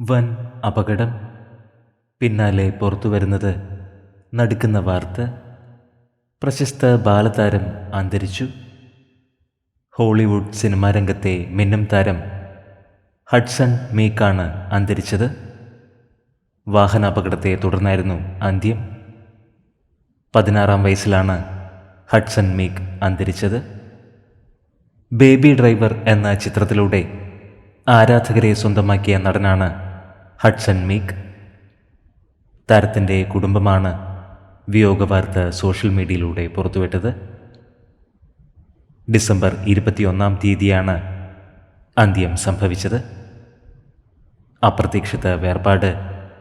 വൻ അപകടം. പിന്നാലെ പുറത്തു വരുന്നത് നടുക്കുന്ന വാർത്ത. പ്രശസ്ത ബാലതാരം അന്തരിച്ചു. ഹോളിവുഡ് സിനിമാ രംഗത്തെ മിന്നും താരം ഹഡ്സൺ മീക്കാണ് അന്തരിച്ചത്. വാഹനാപകടത്തെ തുടർന്നായിരുന്നു അന്ത്യം. പതിനാറാം വയസ്സിലാണ് ഹഡ്സൺ മീക്ക് അന്തരിച്ചത്. ബേബി ഡ്രൈവർ എന്ന ചിത്രത്തിലൂടെ ആരാധകരെ സ്വന്തമാക്കിയ നടനാണ് ഹഡ്സൺ മീക്ക് താരത്തിന്റെ കുടുംബമാണ് വിയോഗ വാർത്ത സോഷ്യൽ മീഡിയയിലൂടെ പുറത്തുവിട്ടത്. ഡിസംബർ ഇരുപത്തിയൊന്നാം തീയതിയാണ് അന്ത്യം സംഭവിച്ചത്. അപ്രതീക്ഷിത വേർപാട്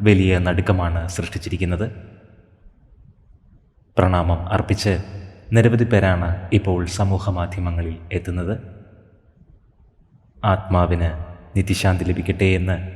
വലിയ നടുക്കമാണ് സൃഷ്ടിച്ചിരിക്കുന്നത്. പ്രണാമം അർപ്പിച്ച് നിരവധി പേരാണ് ഇപ്പോൾ സമൂഹമാധ്യമങ്ങളിൽ എത്തുന്നത്. ആത്മാവിന് നിത്യശാന്തി ലഭിക്കട്ടെ എന്ന്